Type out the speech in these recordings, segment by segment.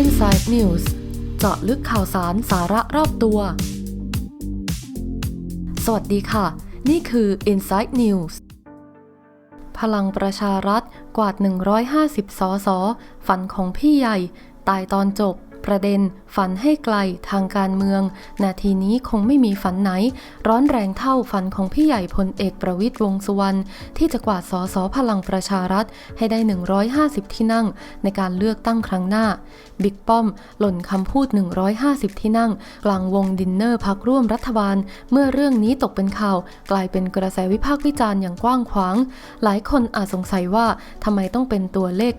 Inside News เจาะลึกข่าวสารสาระรอบตัว สวัสดีค่ะ นี่คือ Inside News พลังประชารัฐกวาด 150 สส ฝันของพี่ใหญ่ ตายตอนจบ ประเด็น ฝันให้ไกลทางการเมือง นาทีนี้คงไม่มีฝันไหน ร้อนแรงเท่าฝันของพี่ใหญ่พลเอกประวิตยวงสุวรรณที่จะกวาดสสพลังประชารัฐให้ได้ 150 ที่นั่ง ในการเลือกตั้งครั้งหน้า บิ๊กป้อม หล่นคำพูด 150 ที่นั่ง กลางวงดินเนอร์พักร่วมรัฐบาล เมื่อเรื่องนี้ตกเป็นข่าว กลายเป็นกระแสวิพากษ์วิจารณ์อย่างกว้างขวาง หลายคนอาจสงสัยว่าทำไมต้องเป็นตัวเลข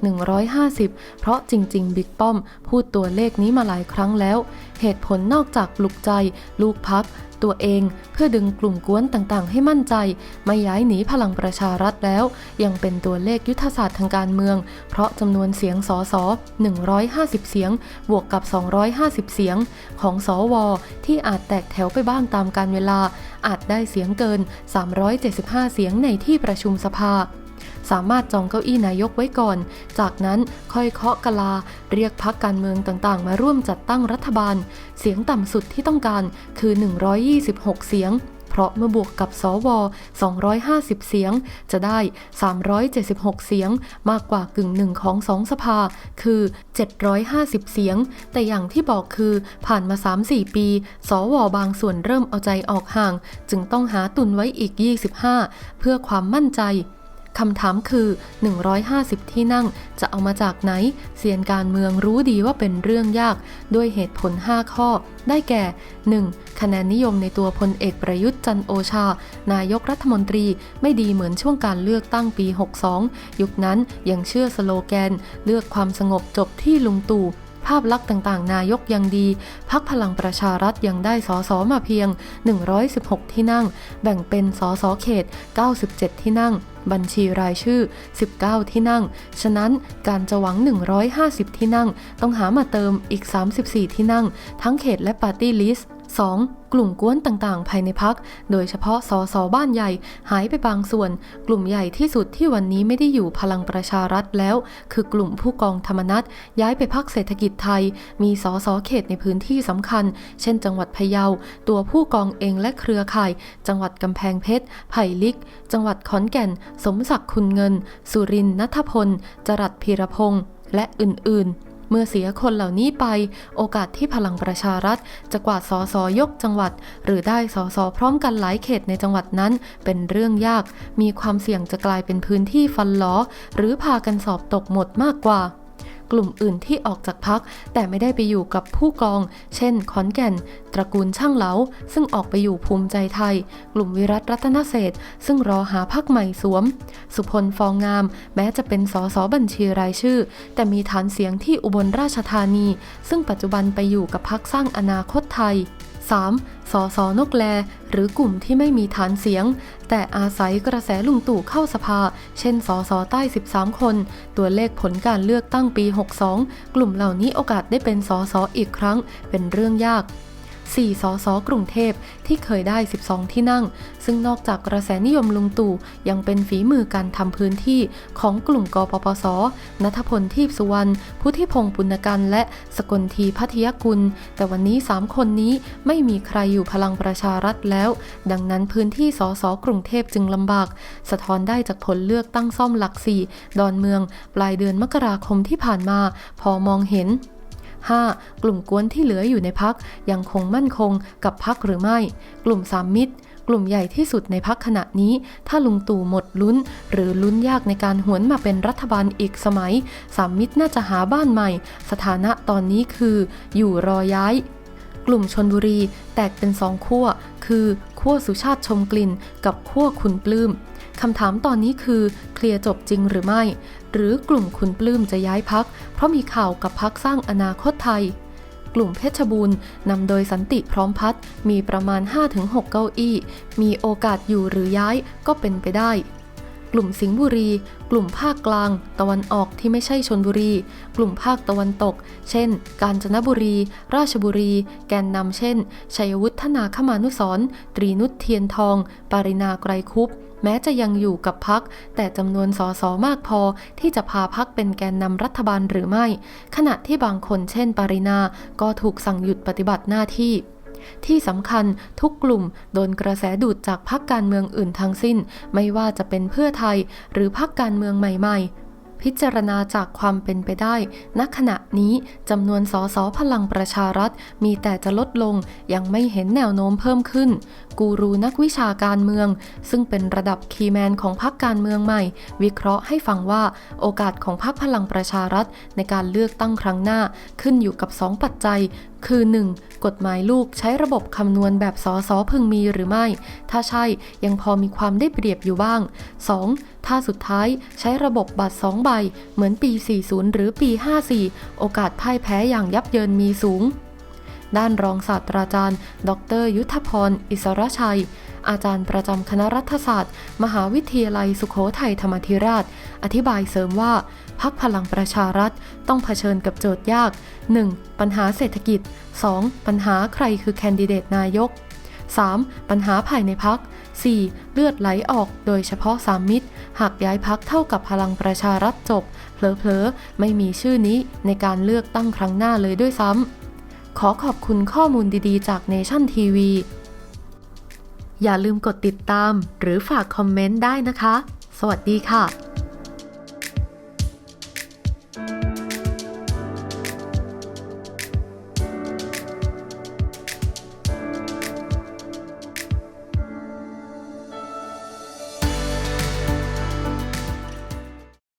150 เพราะจริง ๆ บิ๊กป้อม พูดตัวเลขนี้มาหลายครั้งแล้ว เหตุผลนอกจากปลุกใจ ลูกพัก ตัวเองเพื่อดึงกลุ่มกวนต่างๆ ให้มั่นใจ ไม่ย้ายหนีพลังประชารัฐแล้ว ยังเป็นตัวเลขยุทธศาสตร์ทางการเมือง เพราะจำนวนเสียงสอสอ150 เสียง บวกกับ 250 เสียง ของสวที่อาจแตกแถวไปบ้างตามการเวลา อาจได้เสียงเกิน 375 เสียงในที่ประชุมสภา สามารถจองเก้าอี้นายกไว้ก่อน จากนั้นค่อยเคาะกะลา เรียกพักการเมืองต่างๆ มาร่วมจัดตั้งรัฐบาล เสียงต่ำสุดที่ต้องการคือ 126 เสียงเพราะเมื่อบวกกับสว 250 เสียง จะได้ 376 เสียง มากกว่ากึ่งหนึ่งของสองสภา คือ 750 เสียง แต่อย่างที่บอกคือผ่านมา 3-4 ปี สว บางส่วนเริ่มเอาใจออกห่าง จึงต้องหาตุนไว้อีก 25 เพื่อความมั่นใจ คำถามคือ 150 ที่นั่งจะเอามาจากไหนเซียนการเมืองรู้ดีว่าเป็นเรื่องยาก ด้วยเหตุผล 5 ข้อ ได้แก่ 1. คะแนนนิยมในตัวพลเอกประยุทธ์จันโอชา นายกรัฐมนตรีไม่ดีเหมือนช่วงการเลือกตั้งปี 62 ยุคนั้นยังเชื่อสโลแกน เลือกความสงบจบที่ลุงตู่ภาพลักษณ์ต่างๆ นายกยังดี พักพลังประชารัฐยังได้สอสอมาเพียง 116 ที่นั่ง แบ่งเป็นสอสอเขต 97 ที่นั่ง บัญชีรายชื่อ 19 ที่นั่ง ฉะนั้นการจะหวัง 150 ที่นั่ง ต้องหามาเติมอีก 34 ที่นั่ง ทั้งเขตและปาร์ตี้ลิสต์ 2. กลุ่มกวนต่างๆ ภายในพัก โดยเฉพาะสสบ้านใหญ่ หายไปบางส่วน กลุ่มใหญ่ที่สุดที่วันนี้ไม่ได้อยู่พลังประชารัฐแล้ว คือกลุ่มผู้กองธรรมนัตย้ายไปพักเศรษฐกิจไทย มีสสเขตในพื้นที่สำคัญ เช่นจังหวัดพะเยา ตัวผู้กองเองและเครือข่าย จังหวัดกำแพงเพชร ไผ่ลิก จังหวัดขอนแก่นสมศักดิ์คุณเงิน สุรินทร์นัทพล จรัสพีรพงษ์และอื่นๆ เมื่อเสียคนเหล่านี้ไป โอกาสที่พลังประชารัฐ จะกวาดสอสอยกจังหวัด หรือได้สอสอพร้อมกันหลายเขตในจังหวัดนั้น เป็นเรื่องยาก มีความเสี่ยงจะกลายเป็นพื้นที่ฟันล้อ หรือพากันสอบตกหมดมากกว่า กลุ่มอื่นที่ออกจากพัก แต่ไม่ได้ไปอยู่กับผู้กอง เช่น ขอนแก่น ตระกูลช่างเหลา ซึ่งออกไปอยู่ภูมิใจไทย กลุ่มวิรัตรัตนเศษซึ่งรอหาพักใหม่สวม สุพลฟองงาม แม้จะเป็นสสบัญชีรายชื่อ แต่มีฐานเสียงที่อุบลราชธานี ซึ่งปัจจุบันไปอยู่กับพักสร้างอนาคตไทย 3. สสนกแล หรือกลุ่มที่ไม่มีฐานเสียง แต่อาศัยกระแสลุงตู่เข้าสภา เช่นสสใต้ 13 คน ตัวเลขผลการเลือกตั้งปี 62 กลุ่มเหล่านี้โอกาสได้เป็นสสอีกครั้ง เป็นเรื่องยาก 4 สสกรุงเทพที่เคยได้ 12 ที่นั่ง ซึ่งนอกจากกระแสนิยมลุงตู่ยังเป็นฝีมือการทำพื้นที่ของกลุ่มกปปส นัทพลทีพสุวรรณ พุทธิพงศ์ปุณกันและสกลทีพัทยกุล แต่วันนี้ 3 คนนี้ไม่มีใครอยู่พลังประชารัฐแล้ว ดังนั้นพื้นที่สสกรุงเทพจึงลำบาก สะท้อนได้จากผลเลือกตั้งซ่อมหลักสี่ดอนเมือง ปลายเดือนมกราคมที่ผ่านมา พอมองเห็น 5. กลุ่มกวนที่เหลืออยู่ในพักยังคงมั่นคงกับพักหรือไม่ กลุ่มสามมิตร กลุ่มใหญ่ที่สุดในพักขณะนี้ ถ้าลุงตู่หมดลุ้น หรือลุ้นยากในการหวนมาเป็นรัฐบาลอีกสมัย สามมิตรน่าจะหาบ้านใหม่ สถานะตอนนี้คือ อยู่รอย้ายกลุ่มชนบุรีแตกเป็นสองขั้ว คือขั้วสุชาติชมกลิ่น กับขั้วคุณปลื้ม คำถามตอนนี้คือเคลียร์จบจริงหรือไม่ หรือกลุ่มคุณปลื้มจะย้ายพัก เพราะมีข่าวกับพักสร้างอนาคตไทย กลุ่มเพชรบูรณ์นำโดยสันติพร้อมพัฒน์มีประมาณ 5-6 เก้าอี้ มีโอกาสอยู่หรือย้ายก็เป็นไปได้กลุ่มสิงห์บุรี กลุ่มภาคกลาง ตะวันออกที่ไม่ใช่ชนบุรี กลุ่มภาคตะวันตก เช่น กาญจนบุรี ราชบุรี แกนนำเช่น ชัยวุฒนาคมานุสรณ์ตรีนุชเทียนทอง ปารินาไกรคุป แม้จะยังอยู่กับพัก แต่จำนวนสสมากพอที่จะพาพักเป็นแกนนำรัฐบาลหรือไม่ ขณะที่บางคนเช่นปรินาก็ถูกสั่งหยุดปฏิบัติหน้าที่ที่สำคัญทุกกลุ่มโดนกระแสดูดจากพรรคการเมืองอื่นทั้งสิ้น ไม่ว่าจะเป็นเพื่อไทยหรือพรรคการเมืองใหม่ ๆ พิจารณาจากความเป็นไปได้ ณ ขณะนี้จำนวนสสพลังประชารัฐ มีแต่จะลดลง ยังไม่เห็นแนวโน้มเพิ่มขึ้น กูรูนักวิชาการเมือง ซึ่งเป็นระดับคีแมนของพรรคการเมืองใหม่ วิเคราะห์ให้ฟังว่าโอกาสของพรรคพลังประชารัฐ ในการเลือกตั้งครั้งหน้าขึ้นอยู่กับ 2 ปัจจัย คือ 1. กฎหมายลูกใช้ระบบคำนวณแบบสอสอพึงมีหรือไม่ ถ้าใช่ยังพอมีความได้เปรียบอยู่บ้าง 2. ถ้าสุดท้ายใช้ระบบบัตร 2 ใบ เหมือนปี 40 หรือปี 54 โอกาสพ่ายแพ้อย่างยับเยินมีสูง ด้านรองศาสตราจารย์ ดร ยุทธพร อิสรชัย อาจารย์ประจำคณะรัฐศาสตร์ มหาวิทยาลัยสุขโขทัยธรรมธิราช อธิบายเสริมว่าพักพลังประชารัฐต้องเผชิญกับโจทย์ยาก 1. ปัญหาเศรษฐกิจ 2. ปัญหาใครคือแคนดิเดตนายก 3. ปัญหาภายในพัก 4. เลือดไหลออกโดยเฉพาะสามมิตร หากย้ายพักเท่ากับพลังประชารัฐจบเผลอๆ ไม่มีชื่อนี้ในการเลือกตั้งครั้งหน้าเลยด้วยซ้ำ ขอขอบคุณข้อมูลดีๆ จากเนชั่นทีวีอย่าลืมกดติดตามหรือฝากคอมเมนต์ได้นะคะ สวัสดีค่ะ